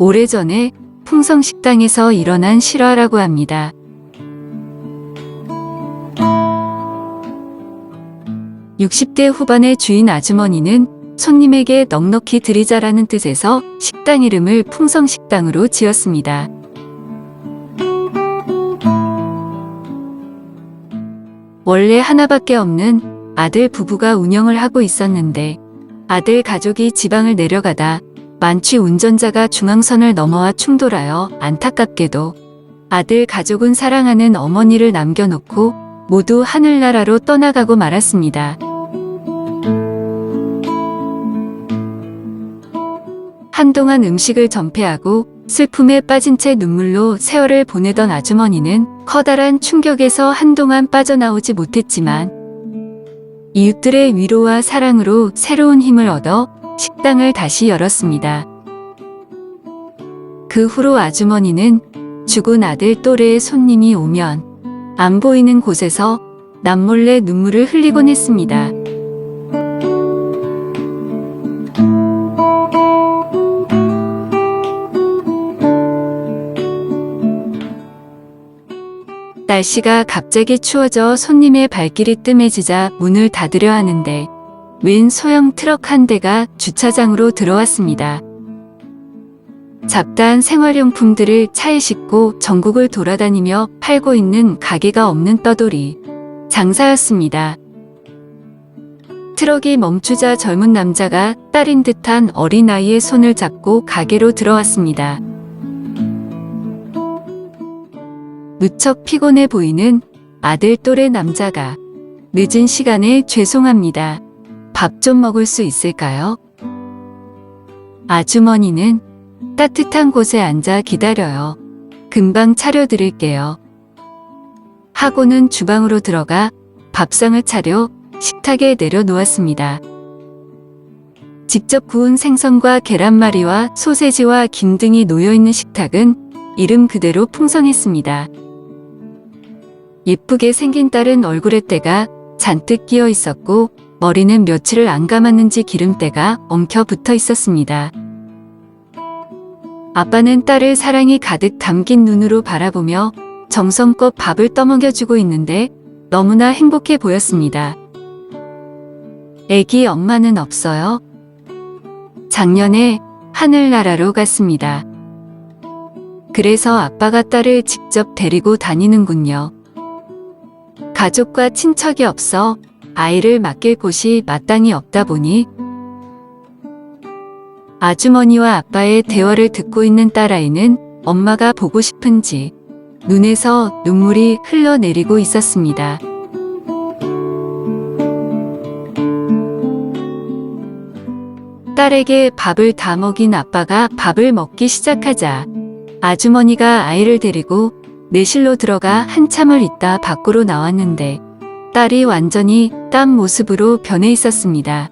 오래전에 풍성식당에서 일어난 실화라고 합니다. (60대) 후반의 주인 아주머니는 손님에게 넉넉히 드리자라는 뜻에서 식당 이름을 풍성식당으로 지었습니다. 원래 하나밖에 없는 아들 부부가 운영을 하고 있었는데 아들 가족이 지방을 내려가다 만취 운전자가 중앙선을 넘어와 충돌하여 안타깝게도 아들 가족은 사랑하는 어머니를 남겨놓고 모두 하늘나라로 떠나가고 말았습니다. 한동안 음식을 전폐하고 슬픔에 빠진 채 눈물로 세월을 보내던 아주머니는 커다란 충격에서 한동안 빠져나오지 못했지만 이웃들의 위로와 사랑으로 새로운 힘을 얻어 식당을 다시 열었습니다. 그 후로 아주머니는 죽은 아들 또래의 손님이 오면 안 보이는 곳에서 남몰래 눈물을 흘리곤 했습니다. 날씨가 갑자기 추워져 손님의 발길이 뜸해지자 문을 닫으려 하는데 웬 소형 트럭 한 대가 주차장으로 들어왔습니다. 잡다한 생활용품들을 차에 싣고 전국을 돌아다니며 팔고 있는 가게가 없는 떠돌이 장사였습니다. 트럭이 멈추자 젊은 남자가 딸인 듯한 어린아이의 손을 잡고 가게로 들어왔습니다. 무척 피곤해 보이는 아들 또래 남자가 늦은 시간에 죄송합니다. 밥 좀 먹을 수 있을까요? 아주머니는 따뜻한 곳에 앉아 기다려요. 금방 차려드릴게요. 하고는 주방으로 들어가 밥상을 차려 식탁에 내려놓았습니다. 직접 구운 생선과 계란말이와 소세지와 김 등이 놓여있는 식탁은 이름 그대로 풍성했습니다. 예쁘게 생긴 딸은 얼굴에 때가 잔뜩 끼어 있었고 머리는 며칠을 안 감았는지 기름때가 엉켜 붙어 있었습니다. 아빠는 딸을 사랑이 가득 담긴 눈으로 바라보며 정성껏 밥을 떠먹여주고 있는데 너무나 행복해 보였습니다. 애기 엄마는 없어요? 작년에 하늘나라로 갔습니다. 그래서 아빠가 딸을 직접 데리고 다니는군요. 가족과 친척이 없어 아이를 맡길 곳이 마땅히 없다 보니 아주머니와 아빠의 대화를 듣고 있는 딸아이는 엄마가 보고 싶은지 눈에서 눈물이 흘러내리고 있었습니다. 딸에게 밥을 다 먹인 아빠가 밥을 먹기 시작하자 아주머니가 아이를 데리고 내실로 들어가 한참을 있다 밖으로 나왔는데 딸이 완전히 딴 모습으로 변해 있었습니다.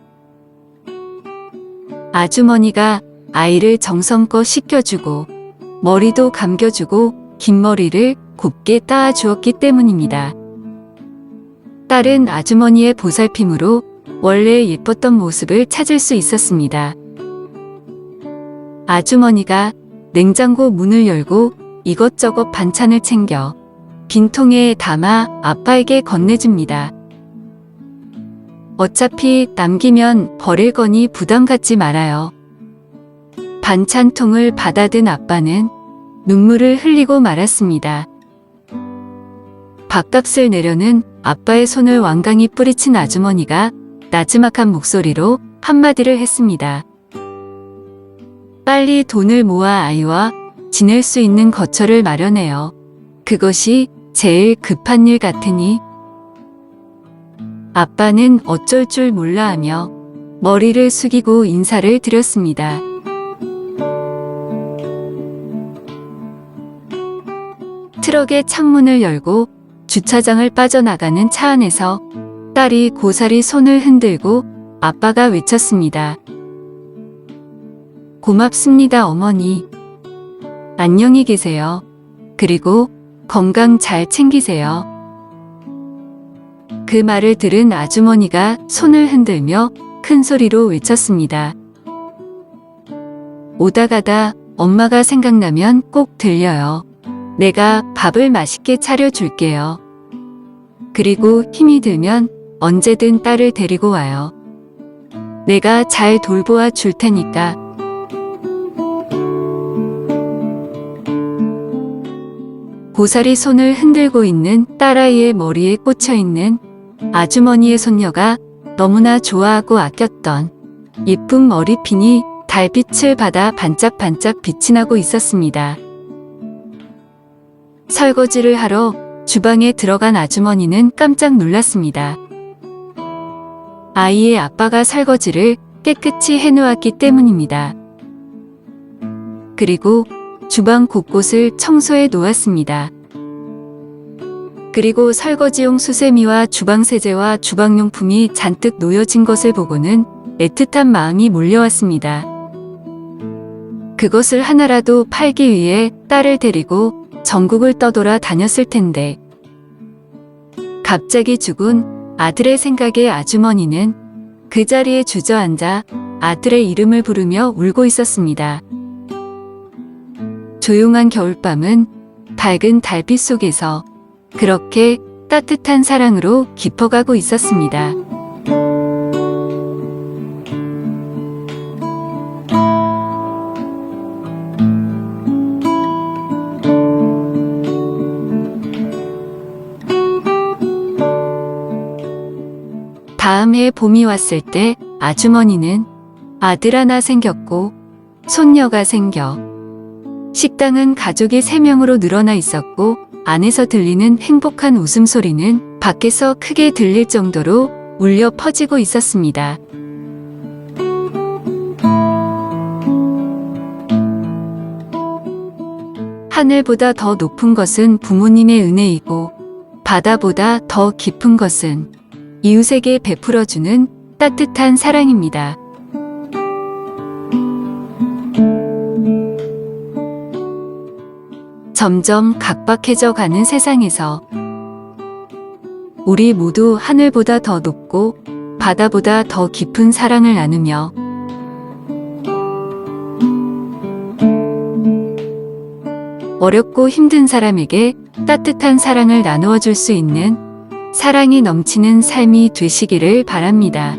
아주머니가 아이를 정성껏 씻겨주고 머리도 감겨주고 긴 머리를 곱게 따아 주었기 때문입니다. 딸은 아주머니의 보살핌으로 원래 예뻤던 모습을 찾을 수 있었습니다. 아주머니가 냉장고 문을 열고 이것저것 반찬을 챙겨 빈통에 담아 아빠에게 건네줍니다. 어차피 남기면 버릴 거니 부담 갖지 말아요. 반찬통을 받아든 아빠는 눈물을 흘리고 말았습니다. 밥값을 내려는 아빠의 손을 완강히 뿌리친 아주머니가 나지막한 목소리로 한마디를 했습니다. 빨리 돈을 모아 아이와 지낼 수 있는 거처를 마련해요. 그것이 제일 급한 일 같으니. 아빠는 어쩔 줄 몰라 하며 머리를 숙이고 인사를 드렸습니다. 트럭의 창문을 열고 주차장을 빠져나가는 차 안에서 딸이 고사리 손을 흔들고 아빠가 외쳤습니다. 고맙습니다, 어머니. 안녕히 계세요. 그리고 건강 잘 챙기세요. 그 말을 들은 아주머니가 손을 흔들며 큰 소리로 외쳤습니다. 오다 가다 엄마가 생각나면 꼭 들려요. 내가 밥을 맛있게 차려줄게요. 그리고 힘이 들면 언제든 딸을 데리고 와요. 내가 잘 돌보아 줄 테니까. 고사리 손을 흔들고 있는 딸아이의 머리에 꽂혀 있는 아주머니의 손녀가 너무나 좋아하고 아꼈던 예쁜 머리핀이 달빛을 받아 반짝반짝 빛이 나고 있었습니다. 설거지를 하러 주방에 들어간 아주머니는 깜짝 놀랐습니다. 아이의 아빠가 설거지를 깨끗이 해놓았기 때문입니다. 그리고 주방 곳곳을 청소해 놓았습니다. 그리고 설거지용 수세미와 주방세제와 주방용품이 잔뜩 놓여진 것을 보고는 애틋한 마음이 몰려왔습니다. 그것을 하나라도 팔기 위해 딸을 데리고 전국을 떠돌아 다녔을 텐데. 갑자기 죽은 아들의 생각에 아주머니는 그 자리에 주저앉아 아들의 이름을 부르며 울고 있었습니다. 조용한 겨울밤은 밝은 달빛 속에서 그렇게 따뜻한 사랑으로 깊어가고 있었습니다. 다음 해 봄이 왔을 때 아주머니는 아들 하나 생겼고 손녀가 생겨 식당은 가족이 3명으로 늘어나 있었고 안에서 들리는 행복한 웃음소리는 밖에서 크게 들릴 정도로 울려 퍼지고 있었습니다. 하늘보다 더 높은 것은 부모님의 은혜이고 바다보다 더 깊은 것은 이웃에게 베풀어주는 따뜻한 사랑입니다. 점점 각박해져 가는 세상에서 우리 모두 하늘보다 더 높고 바다보다 더 깊은 사랑을 나누며 어렵고 힘든 사람에게 따뜻한 사랑을 나누어 줄 수 있는 사랑이 넘치는 삶이 되시기를 바랍니다.